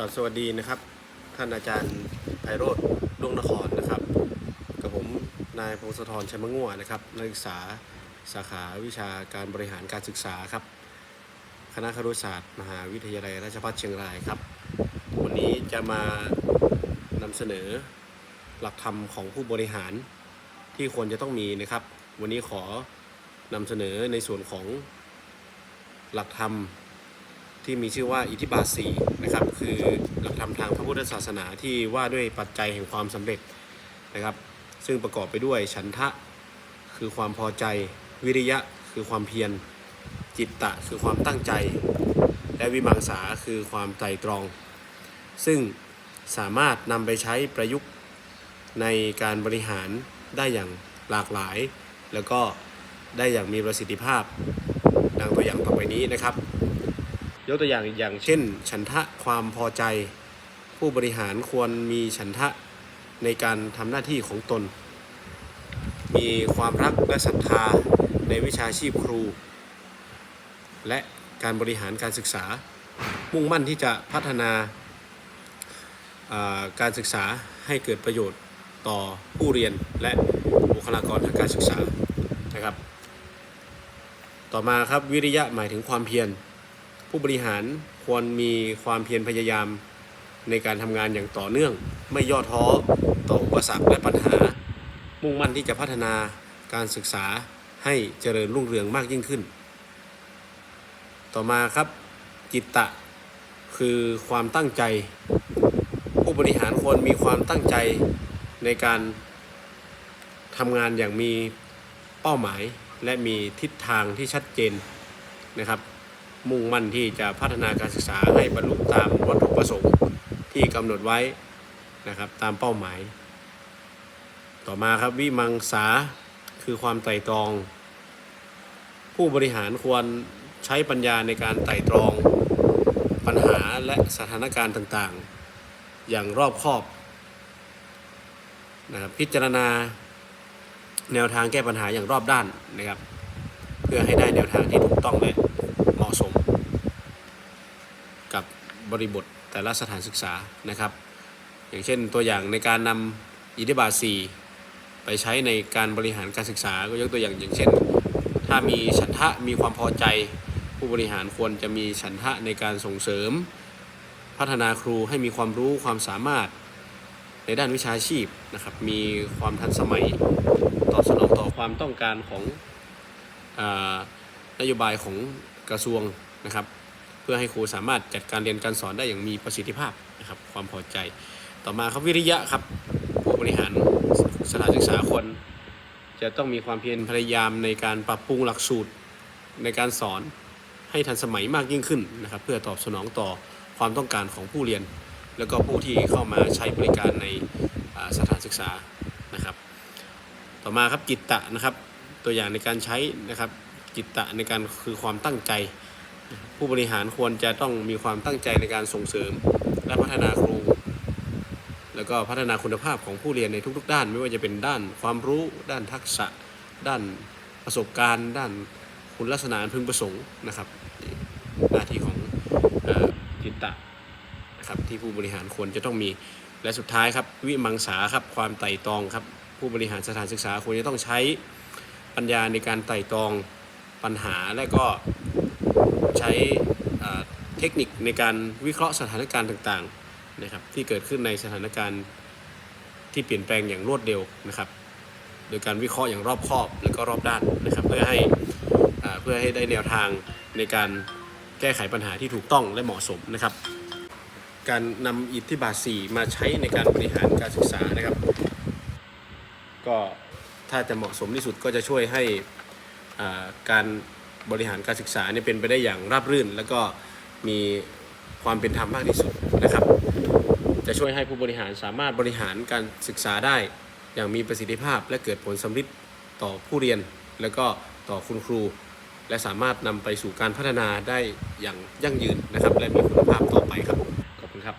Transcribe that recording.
ก็สวัสดีนะครับ ท่านอาจารย์ไพโรธดวงนครนะครับ กับผมนายพงศธรชัยมะง่วนะครับนักศึกษาสาขาวิชาการบริหารการศึกษาครับ คณะครุศาสตร์มหาวิทยาลัยราชภัฏเชียงรายครับ วันนี้จะมานำเสนอหลักธรรมของผู้บริหารที่ควรจะต้องมีนะครับ วันนี้ขอนำเสนอในส่วนของหลักธรรม ที่มีชื่อว่าอิทธิบาทสีนะครับ คือหลักธรรมทางพระพุทธศาสนาที่ว่าด้วยปัจจัยแห่งความสำเร็จนะครับ ซึ่งประกอบไปด้วยฉันทะคือความพอใจวิริยะคือความเพียรจิตตะคือความตั้งใจ และวิมังสาคือความไตรตรอง ซึ่งสามารถนำไปใช้ประยุกต์ในการบริหารได้อย่างหลากหลาย แล้วก็ได้อย่างมีประสิทธิภาพ ดังตัวอย่างต่อไปนี้นะครับ ยกตัวอย่างอย่างเช่น ฉันทะความพอใจ ผู้บริหารควรมีฉันทะในการทำหน้าที่ของตน มีความรักและศรัทธาในวิชาชีพครู และการบริหารการศึกษา มุ่งมั่นที่จะพัฒนาอ่าการศึกษาให้เกิดประโยชน์ต่อผู้เรียนและบุคลากรทางการศึกษานะครับ ต่อมาครับวิริยะหมายถึงความเพียร ผู้บริหารควรมีความเพียรพยายามในการทำงานอย่างต่อเนื่อง ไม่ย่อท้อต่ออุปสรรคและปัญหา มุ่งมั่นที่จะพัฒนาการศึกษาให้เจริญรุ่งเรืองมากยิ่งขึ้น ต่อมาครับจิตตะ คือความตั้งใจ ผู้บริหารควรมีความตั้งใจในการทำงานอย่างมีเป้าหมายและมีทิศทางที่ชัดเจนนะครับ มุ่งมั่นที่จะพัฒนาการศึกษาให้บรรลุตามวัตถุประสงค์ที่กำหนดไว้นะครับตามเป้าหมาย ต่อมาครับวิมังสาคือความไตร่ตรอง ผู้บริหารควรใช้ปัญญาในการไตร่ตรอง ปัญหาและสถานการณ์ต่างๆ อย่างรอบคอบนะครับพิจารณาแนวทางแก้ปัญหาอย่างรอบด้านนะครับ เพื่อให้ได้แนวทางที่ถูกต้องและเหมาะ สม กับบริบทแต่ละสถานศึกษานะครับ อย่างเช่นตัวอย่างในการนำอิทธิบาท 4 ไปใช้ในการบริหารการศึกษาก็ยกตัวอย่างอย่างเช่น ถ้ามีฉันทะมีความพอใจ ผู้บริหารควรจะมีฉันทะในการส่งเสริม พัฒนาครูให้มีความรู้ความสามารถในด้านวิชาชีพนะครับ มีความทันสมัยตอบสนองต่อความต้องการของอนโยบายของ กระทรวงนะครับ เพื่อให้ครูสามารถจัดการเรียนการสอนได้อย่างมีประสิทธิภาพนะครับ ความพอใจ ต่อมาครับวิริยะครับผู้บริหารสถานศึกษาคนจะต้องมีความเพียรพยายามในการปรับปรุงหลักสูตรในการสอนให้ทันสมัยมากยิ่งขึ้นนะครับ เพื่อตอบสนองต่อความต้องการของผู้เรียน แล้วก็ผู้ที่เข้ามาใช้บริการในสถานศึกษานะครับ ต่อมาครับจิตตะนะครับ ตัวอย่างในการใช้นะครับ จิตตะในการคือความตั้งใจ ผู้บริหารควรจะต้องมีความตั้งใจในการส่งเสริม และพัฒนาครู แล้วก็พัฒนาคุณภาพของผู้เรียนในทุก ๆ ด้าน ไม่ว่าจะเป็นด้านความรู้ ด้านทักษะ ด้านประสบการณ์ ด้านคุณลักษณะพึงประสงค์นะครับหน้าที่ของจิตตะนะครับที่ผู้บริหารควรจะต้องมีและสุดท้ายครับวิมังสาครับความไต่ตองครับผู้บริหารสถานศึกษาควรจะต้องใช้ปัญญาในการไต่ตอง ปัญหาและก็ใช้เทคนิคในการวิเคราะห์สถานการณ์ต่างๆนะครับที่เกิดขึ้นในสถานการณ์ที่เปลี่ยนแปลงอย่างรวดเร็วนะครับ โดยการวิเคราะห์อย่างรอบคอบและก็รอบด้านนะครับ เพื่อให้อ่าเพื่อให้ได้แนวทางในการแก้ไขปัญหาที่ถูกต้องและเหมาะสมนะครับ การนำอิทธิบาท 4 มาใช้ในการบริหารการศึกษานะครับ ก็ถ้าจะเหมาะสมที่สุดก็จะช่วยให้ การบริหารการศึกษาเนี่ยเป็นไปได้อย่างราบรื่น แล้วก็มีความเป็นธรรมมากที่สุดนะครับ จะช่วยให้ผู้บริหารสามารถบริหารการศึกษาได้อย่างมีประสิทธิภาพ และเกิดผลสำฤทธิ์ต่อผู้เรียน แล้วก็ต่อคุณครู และสามารถนำไปสู่การพัฒนาได้อย่างยั่งยืนนะครับ และมีคุณภาพต่อไปครับขอบคุณครับ